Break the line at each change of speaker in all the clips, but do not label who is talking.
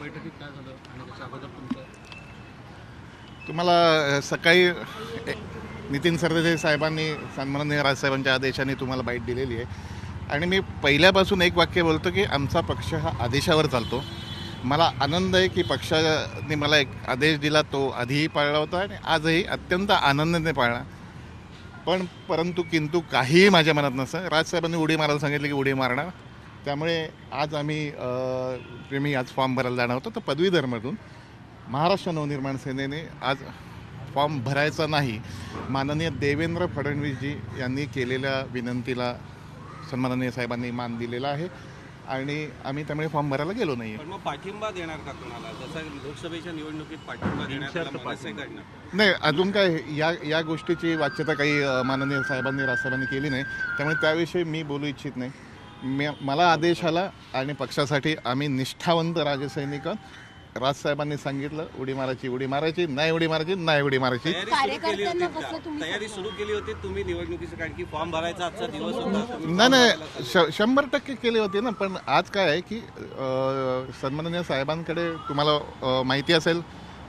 बैठकीत काय झालं आणि त्याच्या अगोदर तुमचं?
तुम्हाला सकाळी नितीन सरदेसाई साहेबांनी सन्माननीय राजसाहेबांच्या आदेशाने तुम्हाला बाईट दिलेली आहे. आणि मी पहिल्यापासून एक वाक्य बोलतो की आमचा पक्ष हा आदेशावर चालतो. मला आनंद आहे की पक्षाने मला एक आदेश दिला तो आधीही पाळला होता आणि आजही अत्यंत आनंदाने पाळला. पण परंतु किंतु काहीही माझ्या मनात नसतं. राजसाहेबांनी उडी मारायला सांगितलं की उडी मारणार. त्यामुळे आज आम्ही मी आज फॉर्म भरायला जाणार होतो. तर पदवीधरमधून महाराष्ट्र नवनिर्माण सेनेने आज फॉर्म भरायचा नाही. माननीय देवेंद्र फडणवीसजी यांनी केलेल्या विनंतीला सन्माननीय साहेबांनी मान दिलेला आहे. आणि आम्ही त्यामुळे फॉर्म भरायला गेलो नाही
मग पाठिंबा देणार का कोणाला? जसं लोकसभेच्या निवडणुकीत पाठिंबा
नाही अजून काय या या गोष्टीची वाच्यता काही माननीय साहेबांनी राजसाहेबांनी केली नाही. त्यामुळे त्याविषयी मी बोलू इच्छित नाही. मला आदेश आला आणि पक्षासाठी आम्ही निष्ठावंत राजसैनिक राजसाहेबांनी सांगितलं उडी मारायची उडी मारायची नाही उडी मारायची नाही उडी मारायची.
तयारी सुरू केली होती?
तुम्ही
तयारी सुरू केली होती तुम्ही निवडणुकीचं कारण की फॉर्म भरायचा आजचा दिवस होता
नाही नाही श शंभर टक्के केले होते ना पण आज काय आहे की सन्माननीय साहेबांकडे तुम्हाला माहिती असेल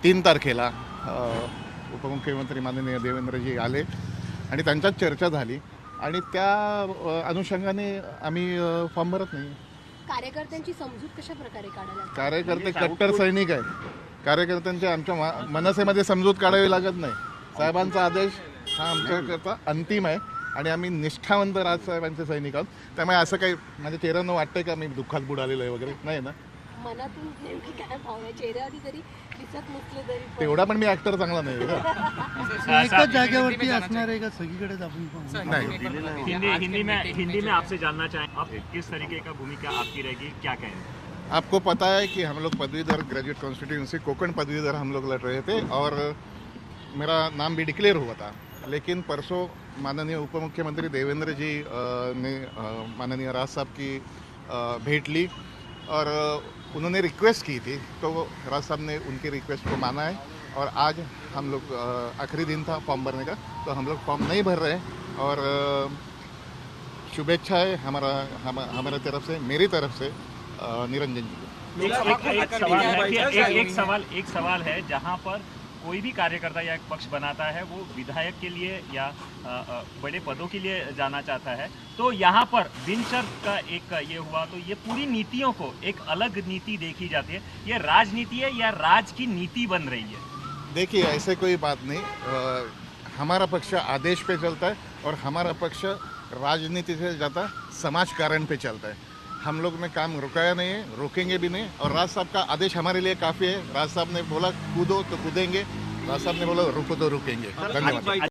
तीन तारखेला उपमुख्यमंत्री माननीय देवेंद्रजी आले आणि त्यांच्यात चर्चा झाली. आणि त्या अनुषंगाने आम्ही फॉर्म भरत नाही.
कार्यकर्त्यांची समजूत कशा प्रकारे काढायला
कार्यकर्ते कट्टर सैनिक आहेत. कार्यकर्त्यांचे आमच्या मा- मनसेमध्ये समजूत काढावी लागत नाही. साहेबांचा आदेश हा आमच्याकरता अंतिम आहे आणि आम्ही निष्ठावंत राजसाहेबांचे सैनिक आहोत. त्यामुळे असं काही माझ्या चेहऱ्यानं वाटतंय का मी दुःखात बुडालेलो आहे वगैरे? नाही ना?
मनातून नेमकी काय भावना? चेहऱ्यावरती जरी दिसत नसले तरी पण-
तेवढा पण मी ऍक्टर चांगला नाही आहे. का
एकाच जागेवरती असणार आहे का? सगळीकडेच आपण पाहू?
नाही
हिंदी हिंदी में हिंदी में आपसे जानना चाहें अब किस तरीके का भूमिका आपकी रहेगी क्या कहेंगे
आपको पता है कि हम लोग पदवीधर ग्रेजुएट कॉन्स्टिट्यूंसी कोकण पदवीधर हम लोग लड़ रहे थे और मेरा नाम भी डिक्लेयर हुआ था। लेकिन परसों माननीय उप मुख्यमंत्री देवेंद्र जी अ, ने अ, माननीय राज साहब की अ, भेंट ली। और उन्होंने रिक्वेस्ट की थी तो राज साहब ने उनकी रिक्वेस्ट को माना है और आज हम लोग आखिरी दिन था फॉर्म भरने का तो हम लोग फॉर्म नहीं भर रहे हैं और शुभेच्छा है हमारा हम, हमारे तरफ़ से मेरी तरफ़ से निरंजन जी को।
एक, एक, एक सवाल एक, एक सवाल एक सवाल है जहाँ पर कोई भी कार्यकर्ता या एक पक्ष बनाता है वो विधायक के लिए या बड़े पदों के लिए जाना चाहता है। तो यहाँ पर बिनशर्त का एक ये हुआ तो ये पूरी नीतियों को एक अलग नीति देखी जाती है। ये राजनीति है या राज की नीति बन रही है?
देखिए ऐसे कोई बात नहीं। अ, हमारा पक्ष आदेश पे चलता है और हमारा पक्ष राजनीति से ज़्यादा समाज कारण पे चलता है। हम लोग ने काम रुकाया नहीं है रोकेंगे भी नहीं। और राज साहब का आदेश हमारे लिए काफ़ी है। राज साहब ने बोला कूदो तो कूदेंगे। राज साहब ने बोला रुको तो रुकेंगे। धन्यवाद।